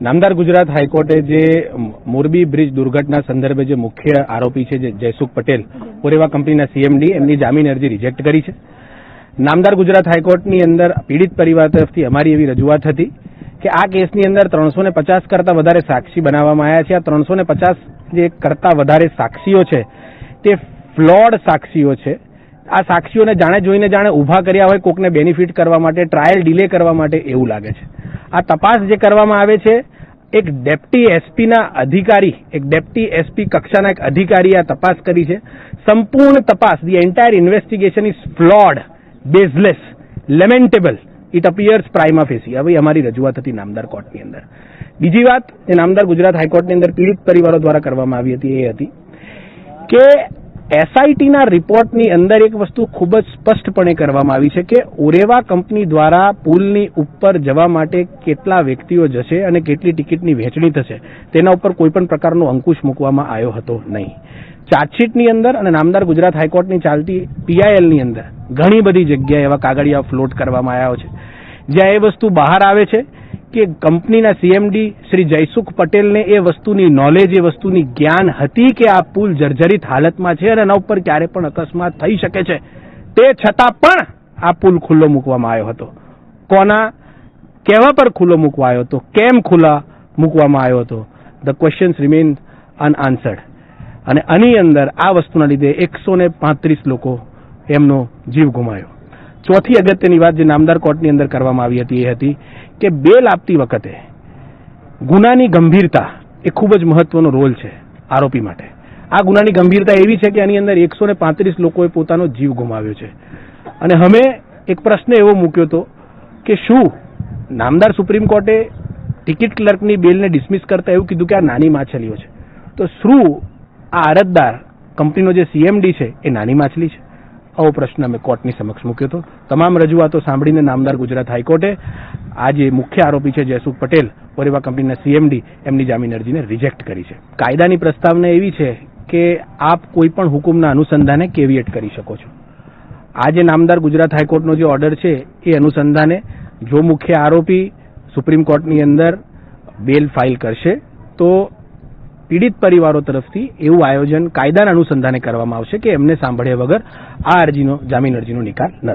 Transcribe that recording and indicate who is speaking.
Speaker 1: નામદાર ગુજરાત હાઈકોર્ટે જે મોરબી બ્રિજ દુર્ઘટના સંદર્ભે જે મુખ્ય આરોપી છે જે જયસુખ પટેલ પુરેવા કંપનીના સીએમડી એમની જામીન અરજી રિજેક્ટ કરી છે. નામદાર ગુજરાત હાઈકોર્ટની અંદર પીડિત પરિવાર તરફથી અમારી એવી રજૂઆત હતી કે આ કેસની અંદર ત્રણસો પચાસ કરતા વધારે સાક્ષી બનાવવામાં આવ્યા છે. આ ત્રણસો પચાસ જે કરતા વધારે સાક્ષીઓ છે, તે ફ્લોડ સાક્ષીઓ છે. આ સાક્ષીઓને જાણે જોઈને જાણે ઊભા કર્યા હોય કોકને બેનિફિટ કરવા માટે, ટ્રાયલ ડિલે કરવા માટે એવું લાગે છે. આ તપાસ જે કરવામાં આવે છે એક ડેપ્ટી એસપીના અધિકારી, એક ડેપ્ટી એસપી કક્ષાના એક અધિકારી આ તપાસ કરી છે. સંપૂર્ણ તપાસ the entire investigation is flawed baseless lamentable it appears prima facie હવે અમારી રજૂઆત હતી નામદાર કોર્ટની અંદર. બીજી વાત, જે નામદાર ગુજરાત હાઈકોર્ટની અંદર પીડિત પરિવારો દ્વારા કરવામાં આવી હતી એ હતી કે એસઆઈટીના રિપોર્ટની અંદર એક વસ્તુ ખૂબ જ સ્પષ્ટપણે કરવામાં આવી છે કે ઓરેવા કંપની દ્વારા પુલની ઉપર જવા માટે કેટલા વ્યક્તિઓ જશે અને કેટલી ટિકિટની વહેંચણી થશે, તેના ઉપર કોઈપણ પ્રકારનો અંકુશ મૂકવામાં આવ્યો હતો નહીં. ચાર્જશીટની અંદર અને નામદાર ગુજરાત હાઈકોર્ટની ચાલતી પીઆઈએલની અંદર ઘણી બધી જગ્યાએ એવા કાગળિયા ફ્લોટ કરવામાં આવ્યા છે. જ્યાં એ વસ્તુ બહાર આવે છે કે કંપનીના સીએમડી શ્રી જયસુખ પટેલને એ વસ્તુની નોલેજ એ વસ્તુની જ્ઞાન હતી કે આ પુલ જર્જરિત હાલતમાં છે અને એના ઉપર ક્યારે પણ અકસ્માત થઈ શકે છે. તે છતાં પણ આ પુલ ખુલ્લો મૂકવામાં આવ્યો હતો. કોના? કહેવા પર ખુલ્લો મૂકવા આવ્યો હતો? કેમ ખુલ્લા મૂકવામાં આવ્યો હતો? ધ ક્વેશ્ચન્સ રિમેન અનઆન્સર્ડ અને આની અંદર આ વસ્તુના લીધે એકસો ને પાંત્રીસ લોકો એમનો જીવ ગુમાવ્યો ચોથી અગત્યની વાત જે નામદાર કોર્ટની અંદર કરવામાં આવી હતી એ હતી કે બેલ આપતી વખતે ગુનાની ગંભીરતા એ ખૂબ જ મહત્વનો રોલ છે આરોપી માટે. આ ગુનાની ગંભીરતા એવી છે કે આની અંદર એકસો ને પાંત્રીસ લોકોએ પોતાનો જીવ ગુમાવ્યો છે. અને અમે એક પ્રશ્ન એવો મૂક્યો હતો કે શું નામદાર સુપ્રીમ કોર્ટે ટિકિટ ક્લર્કની બેલને ડિસમિસ કરતા એવું કીધું કે આ નાની માછલીઓ છે? તો શું આ અરજદાર કંપનીનો જે સીએમડી છે એ નાની માછલી છે? આવો પ્રશ્ન અમે કોર્ટની સમક્ષ મૂક્યો હતો. તમામ રજૂઆતો સાંભળીને નામદાર ગુજરાત હાઈકોર્ટે આ જે મુખ્ય આરોપી છે જયસુખ પટેલ ઓરેવા કંપનીના સીએમડી, એમની જામીન અરજીને રિજેક્ટ કરી છે. કાયદાની પ્રસ્તાવના એવી છે કે આપ કોઈ પણ હુકુમના અનુસંધાને કેવિએટ કરી શકો છો. આ જે નામદાર ગુજરાત હાઈકોર્ટનો જે ઓર્ડર છે એ અનુસંધાને જો મુખ્ય આરોપી સુપ્રીમ કોર્ટની અંદર બેલ ફાઇલ કરશે, તો પીડિત પરિવારો તરફથી એવું આયોજન કાયદાના અનુસંધાને કરવામાં આવશે કે એમને સાંભળ્યા વગર આ અરજીનો, જામીન અરજીનો નિકાલ ન